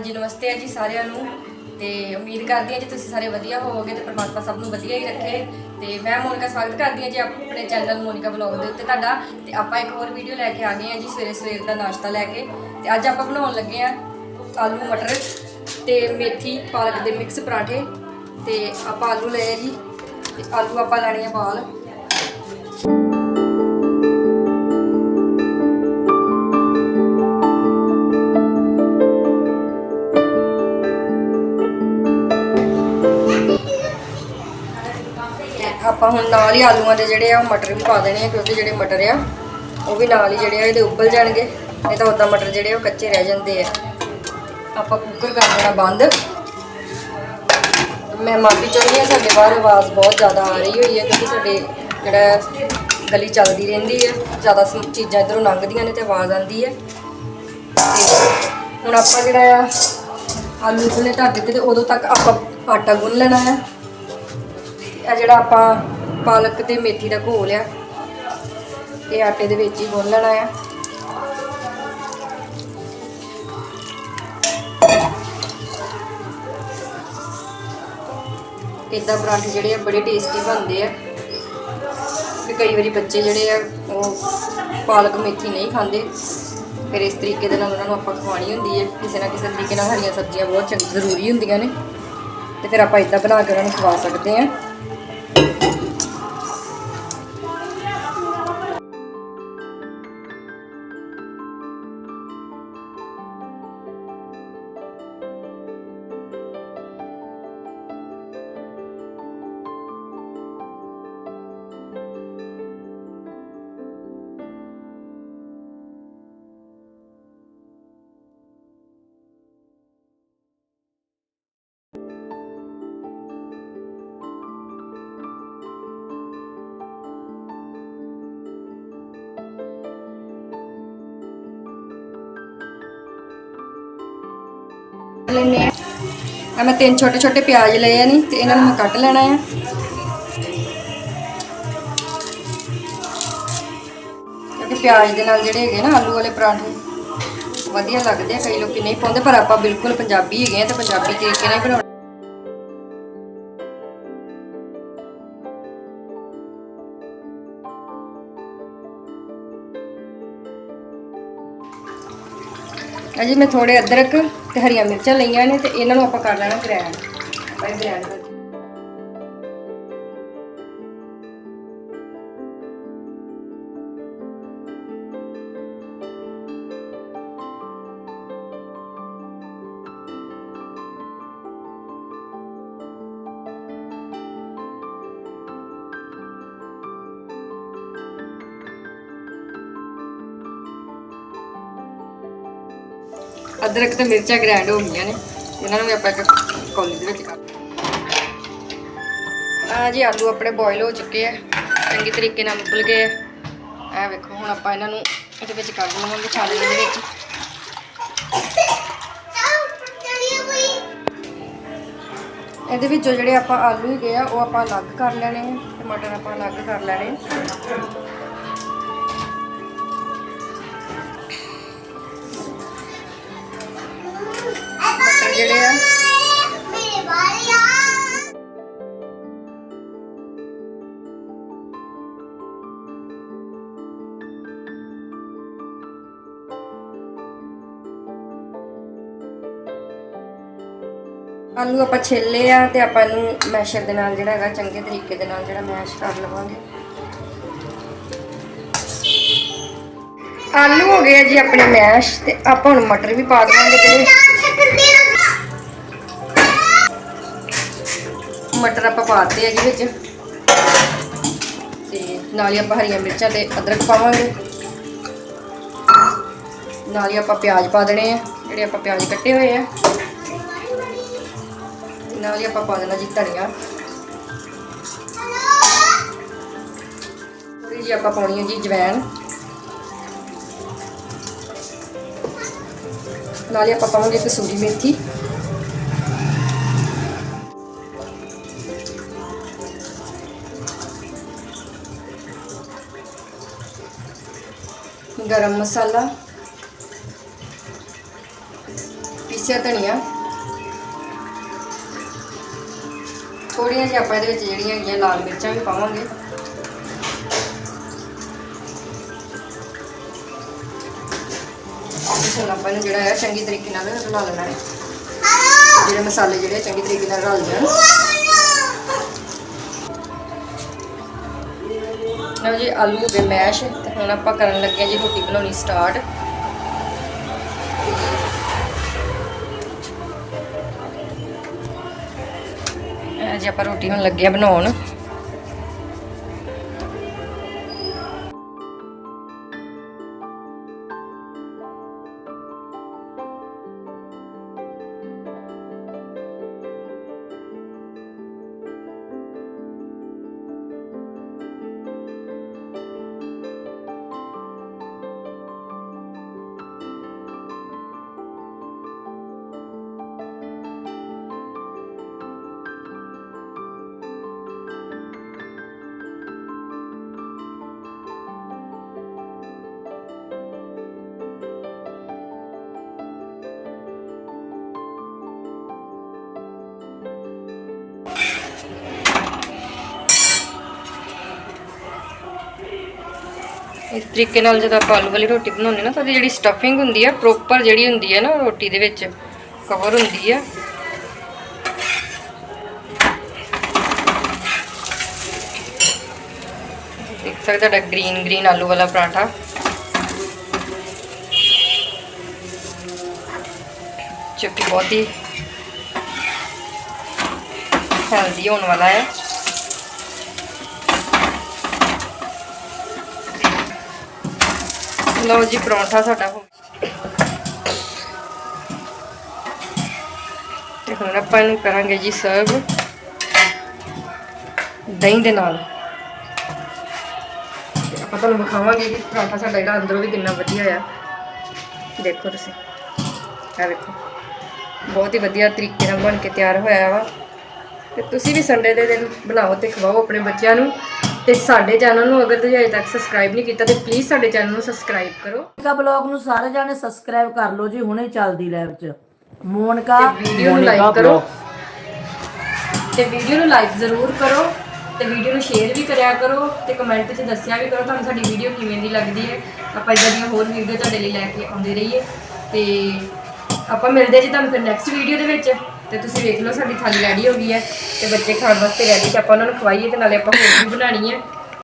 ਹਾਂਜੀ, ਨਮਸਤੇ ਆ ਜੀ ਸਾਰਿਆਂ ਨੂੰ। ਤੇ ਉਮੀਦ ਕਰਦੀ ਹਾਂ ਜੀ ਤੁਸੀਂ ਸਾਰੇ ਵਧੀਆ ਹੋਵੋਗੇ ਤੇ ਪਰਮਾਤਮਾ ਸਭ ਨੂੰ ਵਧੀਆ ਹੀ ਰੱਖੇ। ਤੇ ਮੈਂ ਮੋਨਿਕਾ ਸਵਾਗਤ ਕਰਦੀ ਹਾਂ ਜੀ ਆਪਣੇ ਚੈਨਲ ਮੋਨਿਕਾ ਵਲੌਗ ਦੇ ਉੱਤੇ ਤੁਹਾਡਾ। ਤੇ ਆਪਾਂ ਇੱਕ ਹੋਰ ਵੀਡੀਓ ਲੈ ਕੇ ਆ ਗਏ ਹਾਂ ਜੀ ਸਵੇਰੇ ਸਵੇਰ ਦਾ ਨਾਸ਼ਤਾ ਲੈ ਕੇ। ਤੇ ਅੱਜ ਆਪਾਂ ਬਣਾਉਣ ਲੱਗੇ ਆ ਆਲੂ ਮਟਰ ਤੇ ਮੇਥੀ ਪਾਲਕ ਦੇ ਮਿਕਸ ਪਰਾਠੇ। ਤੇ ਆਪਾਂ ਆਲੂ ਲਏ ਜੀ ਤੇ ਆਲੂ ਆਪਾਂ ਲੈਣੇ ਆ ਬਾਲ। ਆਪਾਂ ਹੁਣ ਨਾਲ ਹੀ ਆਲੂਆਂ ਦੇ ਜਿਹੜੇ ਆ ਉਹ ਮਟਰ ਵੀ ਪਾ ਦੇਣੇ ਆ, ਕਿਉਂਕਿ ਜਿਹੜੇ ਮਟਰ ਆ, ਉਹ ਵੀ ਨਾਲ ਹੀ ਜਿਹੜੇ ਆ, ਇਹਦੇ ਉੱਬਲ ਜਾਣਗੇ। ਨਹੀਂ ਤਾਂ ਉਦਾਂ ਮਟਰ ਜਿਹੜੇ ਉਹ ਕੱਚੇ ਰਹਿ ਜਾਂਦੇ ਆ। ਆਪਾਂ ਕੁੱਕਰ ਕਰ ਦੇਣਾ ਬੰਦ। ਮੈਂ ਮਾਫੀ ਚਾਹੁੰਦੀ ਹਾਂ, ਸਾਡੇ ਬਾਹਰ ਆਵਾਜ਼ ਬਹੁਤ ਜ਼ਿਆਦਾ ਆ ਰਹੀ ਹੋਈ ਹੈ, ਕਿਉਂਕਿ ਸਾਡੇ ਜਿਹੜਾ ਗਲੀ ਚੱਲਦੀ ਰਹਿੰਦੀ ਹੈ, ਜ਼ਿਆਦਾ ਚੀਜ਼ਾਂ ਇਧਰੋਂ ਲੰਘਦੀਆਂ ਨੇ ਤੇ ਆਵਾਜ਼ ਆਉਂਦੀ ਹੈ। ਤੇ ਹੁਣ ਆਪਾਂ ਜਿਹੜਾ ਆਲੂ ਉਬਲਣੇ ਢੱਕ ਦਿੱਤੇ ਤੇ ਉਦੋਂ ਤੱਕ ਆਪਾਂ ਆਟਾ ਗੁੰਨ ਲੈਣਾ ਹੈ। ਇਹ ਜਿਹੜਾ ਆਪਾਂ ਪਾਲਕ ਤੇ ਮੇਥੀ ਦਾ ਘੋਲ ਆ, ਇਹ ਆਟੇ ਦੇ ਵਿੱਚ ਹੀ ਗੁੰਨ ਲੈਣਾ ਆ। ਇਦਾਂ ਪਰਾਂਠੇ ਜਿਹੜੇ ਆ ਬੜੇ ਟੇਸਟੀ ਬਣਦੇ ਆ। ਤੇ ਕਈ ਵਾਰੀ ਬੱਚੇ ਜਿਹੜੇ ਆ, ਉਹ ਪਾਲਕ ਮੇਥੀ ਨਹੀਂ ਖਾਂਦੇ। ਫਿਰ ਇਸ ਤਰੀਕੇ ਦੇ ਨਾਲ ਉਹਨਾਂ ਨੂੰ ਆਪਾਂ ਖਵਾਣੀ ਹੁੰਦੀ ਹੈ ਕਿਸੇ ਨਾ ਕਿਸੇ ਤਰੀਕੇ ਨਾਲ ਹਰੀਆਂ ਸਬਜ਼ੀਆਂ ਬਹੁਤ ਚੰਗੀ, ਜ਼ਰੂਰੀ ਹੁੰਦੀਆਂ ਨੇ। ਤੇ ਫਿਰ ਆਪਾਂ ਇਦਾਂ ਬਣਾ ਕੇ ਉਹਨਾਂ ਨੂੰ ਖਵਾ ਸਕਦੇ ਹਾਂ ਲੈਣੇ ਆ ਆ ਮੈਂ ਤਿੰਨ ਛੋਟੇ ਛੋਟੇ ਪਿਆਜ਼ ਲਏ ਆ ਨਹੀਂ ਤੇ ਇਹਨਾਂ ਨੂੰ ਮੈਂ ਕੱਟ ਲੈਣਾ ਆ। ਕਿਉਂਕਿ ਪਿਆਜ਼ ਦੇ ਨਾਲ ਜਿਹੜੇ ਹੈਗੇ ਨਾ ਆਲੂ ਵਾਲੇ ਪਰਾਂਠੇ, ਵਧੀਆ ਲੱਗਦੇ ਆ ਕਈ ਲੋਕੀ ਨਹੀਂ ਪਾਉਂਦੇ, ਪਰ ਆਪਾਂ ਬਿਲਕੁਲ ਪੰਜਾਬੀ ਹੈਗੇ ਆ ਤੇ ਪੰਜਾਬੀ ਤਰੀਕੇ ਨਾਲ ਬਣਾਉਣਾ ਅਜੀ ਮੈਂ ਥੋੜੇ ਅਦਰਕ ਤੇ ਹਰੀਆਂ ਮਿਰਚਾਂ ਲਈਆਂ ਨੇ ਤੇ ਇਹਨਾਂ ਨੂੰ ਆਪਾਂ ਕਰ ਲੈਣਾ ਗ੍ਰੈਂਡ। ਆਪਾਂ ਗ੍ਰੈਂਡ ਅਦਰਕ ਤੇ ਮਿਰਚਾਂ ਗ੍ਰੈਂਡ ਹੋ ਗਈਆਂ ਨੇ। ਇਹਨਾਂ ਨੂੰ ਵੀ ਆਪਾਂ ਇੱਕ ਕੌਲੀ ਦੇ ਵਿੱਚ ਕਰ ਆ ਜੀ ਆਲੂ ਆਪਣੇ ਬੋਇਲ ਹੋ ਚੁੱਕੇ ਆ। ਚੰਗੇ ਤਰੀਕੇ ਨਾਲ ਉਬਲ ਗਏ ਆ। ਇਹ ਵੇਖੋ, ਹੁਣ ਆਪਾਂ ਇਹਨਾਂ ਨੂੰ ਇਹਦੇ ਵਿੱਚ ਕੱਢ ਲਵਾਂਗੇ ਛਾਲੇ ਦੇ ਵਿੱਚ। ਇਹਦੇ ਵਿੱਚੋਂ ਜਿਹੜੇ ਆਪਾਂ ਆਲੂ ਹੈਗੇ ਆ, ਉਹ ਆਪਾਂ ਅਲੱਗ ਕਰ ਲੈਣੇ ਆ ਟਮਾਟਰ ਆਪਾਂ ਅਲੱਗ ਕਰ ਲੈਣੇ ਆਲੂ ਆਪਾਂ ਛਿੱਲੇ ਆ ਤੇ ਆਪਾਂ ਇਹਨੂੰ ਮੈਸ਼ਰ ਦੇ ਨਾਲ ਜਿਹੜਾ ਹੈਗਾ, ਚੰਗੇ ਤਰੀਕੇ ਦੇ ਨਾਲ ਜਿਹੜਾ ਮੈਸ਼ ਕਰ ਲਵਾਂਗੇ। ਆਲੂ ਹੋ ਗਏ ਆ ਜੀ ਆਪਣੇ ਮੈਸ਼ ਤੇ ਆਪਾਂ ਹੁਣ ਮਟਰ ਵੀ ਪਾ ਦੇਵਾਂਗੇ ਤੇ ਮਟਰ ਆਪਾਂ ਪਾਤੇ ਆ ਜੀ ਵਿੱਚ। ਤੇ ਨਾਲ ਹੀ ਆਪਾਂ ਹਰੀਆਂ ਮਿਰਚਾਂ ਤੇ ਅਦਰਕ ਪਾਵਾਂਗੇ। ਨਾਲ ਹੀ ਆਪਾਂ ਪਿਆਜ਼ ਪਾ ਦੇਣੇ ਆ, ਜਿਹੜੇ ਆਪਾਂ ਪਿਆਜ਼ ਕੱਟੇ ਹੋਏ ਆ। ਨਾਲ ਹੀ ਆਪਾਂ ਪਾ ਦੇਣਾ ਜੀ ਧਨੀਆ। ਥੋੜੀ ਜੀ ਆਪਾਂ ਪਾਉਣੀ ਹੈ ਜੀ ਜਵੈਣ। ਨਾਲੇ ਆਪਾਂ ਪਾਵਾਂਗੇ ਕਸੂਰੀ ਮੇਥੀ। ਗਰਮ ਮਸਾਲਾ। ਪੀਸਿਆ ਧਨੀਆ। ਥੋੜੀਆਂ ਜਿਹੀਆਂ ਆਪਾਂ ਇਹਦੇ ਵਿੱਚ ਜਿਹੜੀਆਂ ਹੈਗੀਆਂ ਲਾਲ ਮਿਰਚਾਂ ਵੀ ਪਾਵਾਂਗੇ। ਇਸ ਨੂੰ ਆਪਾਂ ਇਹਨੂੰ ਜਿਹੜਾ ਹੈ ਚੰਗੀ ਤਰੀਕੇ ਨਾਲ ਰਲਾ ਲੈਣਾ ਹੈ। ਜਿਹੜੇ ਮਸਾਲੇ ਜਿਹੜੇ ਆ ਚੰਗੀ ਤਰੀਕੇ ਨਾਲ ਰਲ ਜਾਣ। ਲਓ ਜੀ, ਆਲੂ ਹੋ ਗਏ ਮੈਸ਼। ਤੇ ਹੁਣ ਆਪਾਂ ਕਰਨ ਲੱਗੇ ਹਾਂ ਜੀ ਰੋਟੀ ਬਣਾਉਣੀ ਸਟਾਰਟ। ਜੀ ਆਪਾਂ ਰੋਟੀ ਹੁਣ ਲੱਗੇ ਆ ਬਣਾਉਣ। ਇਸ ਤਰੀਕੇ ਨਾਲ ਜਦੋਂ ਆਪਾਂ ਆਲੂ ਵਾਲੀ ਰੋਟੀ ਬਣਾਉਂਦੇ ਨਾ ਤਾਂ ਉਹਦੀ ਜਿਹੜੀ ਸਟਫਿੰਗ ਹੁੰਦੀ ਹੈ ਪ੍ਰੋਪਰ ਜਿਹੜੀ ਹੁੰਦੀ ਹੈ ਨਾ ਰੋਟੀ ਦੇ ਵਿੱਚ ਕਵਰ ਹੁੰਦੀ ਹੈ ਦੇਖ ਸਕਦੇ ਤੁਹਾਡਾ ਗ੍ਰੀਨ ਗ੍ਰੀਨ ਆਲੂ ਵਾਲਾ ਪਰਾਂਠਾ। ਜੋ ਕਿ ਬਹੁਤ ਹੀ ਹੈਲਦੀ ਹੋਣ ਵਾਲਾ ਹੈ ਲਓ ਜੀ ਪਰੌਂਠਾ ਸਾਡਾ ਹੋ ਤੇ ਹੁਣ ਆਪਾਂ ਇਹਨੂੰ ਕਰਾਂਗੇ ਜੀ ਸਰਵ ਦਹੀਂ ਦੇ ਨਾਲ। ਆਪਾਂ ਤੁਹਾਨੂੰ ਵਿਖਾਵਾਂਗੇ ਕਿ ਪਰੌਂਠਾ ਸਾਡਾ ਜਿਹੜਾ ਅੰਦਰੋਂ ਵੀ ਕਿੰਨਾ ਵਧੀਆ ਆ। ਦੇਖੋ ਤੁਸੀਂ ਇਹ ਵੇਖੋ। ਬਹੁਤ ਹੀ ਵਧੀਆ ਤਰੀਕੇ ਨਾਲ ਬਣ ਕੇ ਤਿਆਰ ਹੋਇਆ ਵਾ। ਤੇ ਤੁਸੀਂ ਵੀ ਸੰਡੇ ਦੇ ਦਿਨ ਬਣਾਓ ਤੇ ਖਵਾਓ ਆਪਣੇ ਬੱਚਿਆਂ ਨੂੰ। ਤੇ ਸਾਡੇ ਚੈਨਲ ਨੂੰ ਅਗਰ ਤੁਸੀਂ ਅਜੇ ਤੱਕ ਸਬਸਕ੍ਰਾਈਬ ਨਹੀਂ ਕੀਤਾ ਤੇ ਪਲੀਜ਼ ਸਾਡੇ ਚੈਨਲ ਨੂੰ ਸਬਸਕ੍ਰਾਈਬ ਕਰੋ। ਮੋਨਿਕਾ ਬਲੌਗ ਨੂੰ ਸਾਰੇ ਜਾਣੇ ਸਬਸਕ੍ਰਾਈਬ ਕਰ ਲਓ ਜੀ ਹੁਣੇ ਚੱਲਦੀ ਲਾਈਵ 'ਚ। ਮੋਨਿਕਾ ਵੀਡੀਓ ਨੂੰ like ਕਰੋ। ਤੇ ਵੀਡੀਓ ਨੂੰ ਲਾਈਕ ਜ਼ਰੂਰ ਕਰੋ ਤੇ ਵੀਡੀਓ ਨੂੰ ਸ਼ੇਅਰ ਵੀ ਕਰਿਆ ਕਰੋ ਤੇ ਕਮੈਂਟ 'ਚ ਦੱਸਿਆ ਵੀ ਕਰੋ ਤੁਹਾਨੂੰ ਸਾਡੀ ਵੀਡੀਓ ਕਿਵੇਂ ਦੀ ਲੱਗਦੀ ਹੈ। ਆਪਾਂ ਇਦਾਂ ਦੀਆਂ ਹੋਰ ਵੀਡੀਓ ਤੁਹਾਡੇ ਲਈ ਲੈ ਕੇ ਆਉਂਦੇ ਰਹੀਏ ਤੇ ਆਪਾਂ ਮਿਲਦੇ ਜੀ ਤੁਹਾਨੂੰ ਫਿਰ ਨੈਕਸਟ ਵੀਡੀਓ ਦੇ ਵਿੱਚ। ਤੇ ਤੁਸੀਂ ਵੇਖ ਲਓ ਸਾਡੀ ਥਾਲੀ ਰੈਡੀ ਹੋ ਗਈ ਹੈ ਤੇ ਬੱਚੇ ਖਾਣ ਵਾਸਤੇ ਰੈਡੀ ਤੇ ਆਪਾਂ ਉਹਨਾਂ ਨੂੰ ਖਵਾਈਏ ਤੇ ਨਾਲੇ ਆਪਾਂ ਹੋਰ ਵੀ ਬਣਾਣੀ ਹੈ।